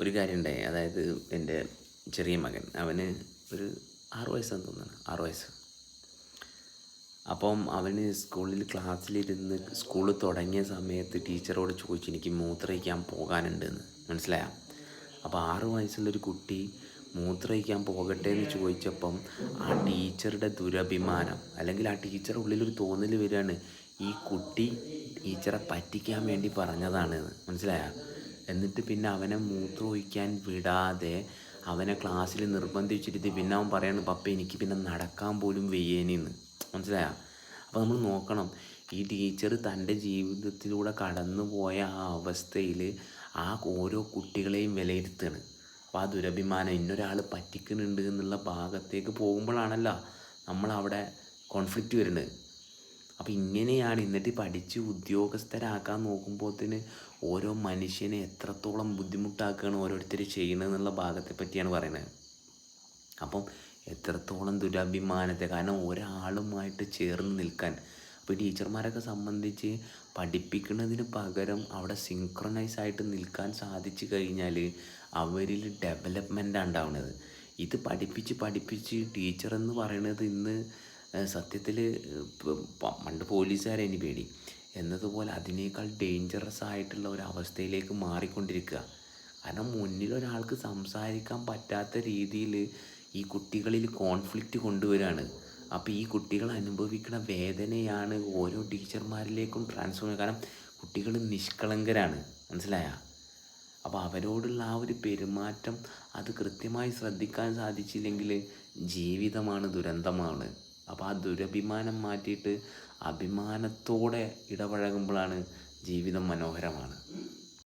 ഒരു കാര്യം ഉണ്ടായി. അതായത് എന്റെ ചെറിയ മകൻ. അവന് ഒരു ആറ് വയസ്സാന്ന് തോന്നുന്നു. ആറ് വയസ്സ്. അപ്പം അവന് സ്കൂളിൽ ക്ലാസ്സിലിരുന്ന് സ്കൂൾ തുടങ്ങിയ സമയത്ത് ടീച്ചറോട് ചോദിച്ചു എനിക്ക് മൂത്രയിക്കാൻ പോകാനുണ്ടെന്ന്. മനസ്സിലായ? അപ്പോൾ ആറ് വയസ്സുള്ളൊരു കുട്ടി മൂത്രയിക്കാൻ പോകട്ടെ എന്ന് ചോദിച്ചപ്പം ആ ടീച്ചറുടെ ദുരഭിമാനം അല്ലെങ്കിൽ ആ ടീച്ചറുടെ ഉള്ളിലൊരു തോന്നൽ വരികയാണ് ഈ കുട്ടി ടീച്ചറെ പറ്റിക്കാൻ വേണ്ടി പറഞ്ഞതാണ് മനസ്സിലായോ? എന്നിട്ട് പിന്നെ അവനെ മൂത്രമൊഴിക്കാൻ വിടാതെ അവനെ ക്ലാസ്സിൽ നിർബന്ധിച്ചിരുത്തി പിന്നെ അവൻ പറയാണ് പപ്പ എനിക്ക് പിന്നെ നടക്കാൻ പോലും വെയ്യേനിന്ന്. മനസ്സിലായോ? അപ്പോൾ നമ്മൾ നോക്കണം ഈ ടീച്ചർ തന്റെ ജീവിതത്തിലൂടെ കടന്നു പോയ ആ അവസ്ഥയിൽ ആ ഓരോ കുട്ടികളെയും വിലയിരുത്തുകയാണ് അപ്പോൾ ആ ദുരഭിമാനം ഇന്നൊരാൾ പറ്റിക്കുന്നുണ്ട് എന്നുള്ള ഭാഗത്തേക്ക് പോകുമ്പോഴാണല്ലോ നമ്മളവിടെ കോൺഫ്ലിക്റ്റ് വരുന്നത്. അപ്പോൾ ഇങ്ങനെയാണ് എന്നിട്ട് പഠിച്ച് ഉദ്യോഗസ്ഥരാക്കാൻ നോക്കുമ്പോഴത്തേന് ഓരോ മനുഷ്യനെ എത്രത്തോളം ബുദ്ധിമുട്ടാക്കുകയാണ് ഓരോരുത്തർ ചെയ്യുന്നത് എന്നുള്ള ഭാഗത്തെ പറ്റിയാണ് പറയുന്നത് അപ്പം എത്രത്തോളം ദുരഭിമാനത്തെ കാരണം ഒരാളുമായിട്ട് ചേർന്ന് നിൽക്കാൻ. അപ്പോൾ ടീച്ചർമാരൊക്കെ സംബന്ധിച്ച് പഠിപ്പിക്കുന്നതിന് പകരം അവിടെ സിങ്ക്രണൈസ് ആയിട്ട് നിൽക്കാൻ സാധിച്ചു കഴിഞ്ഞാൽ അവരിൽ ഡെവലപ്മെന്റാണ് ഉണ്ടാവുന്നത് ഇത് പഠിപ്പിച്ച് പഠിപ്പിച്ച് ടീച്ചർ എന്ന് പറയുന്നത് ഇന്ന് സത്യത്തിൽ പണ്ട് പോലീസുകാരെ ഇനി പേടി. എന്നതുപോലെ അതിനേക്കാൾ ഡേഞ്ചറസ് ആയിട്ടുള്ള ഒരു അവസ്ഥയിലേക്ക് മാറിക്കൊണ്ടിരിക്കുക. കാരണം മുന്നിൽ ഒരാൾക്ക് സംസാരിക്കാൻ പറ്റാത്ത രീതിയിൽ ഈ കുട്ടികളിൽ കോൺഫ്ലിക്റ്റ് കൊണ്ടുവരികയാണ് അപ്പോൾ ഈ കുട്ടികൾ അനുഭവിക്കുന്ന വേദനയാണ് ഓരോ ടീച്ചർമാരിലേക്കും ട്രാൻസ്ഫർ കാരണം കുട്ടികൾ നിഷ്കളങ്കരാണ്. മനസ്സിലായ? അപ്പോൾ അവരോടുള്ള ആ ഒരു പെരുമാറ്റം അത് കൃത്യമായി ശ്രദ്ധിക്കാൻ സാധിച്ചില്ലെങ്കിൽ ജീവിതമാണ് ദുരന്തമാണ്. അപ്പോൾ ആ ദുരഭിമാനം മാറ്റിയിട്ട് അഭിമാനത്തോടെ ഇടപഴകുമ്പോഴാണ് ജീവിതം മനോഹരമാണ്.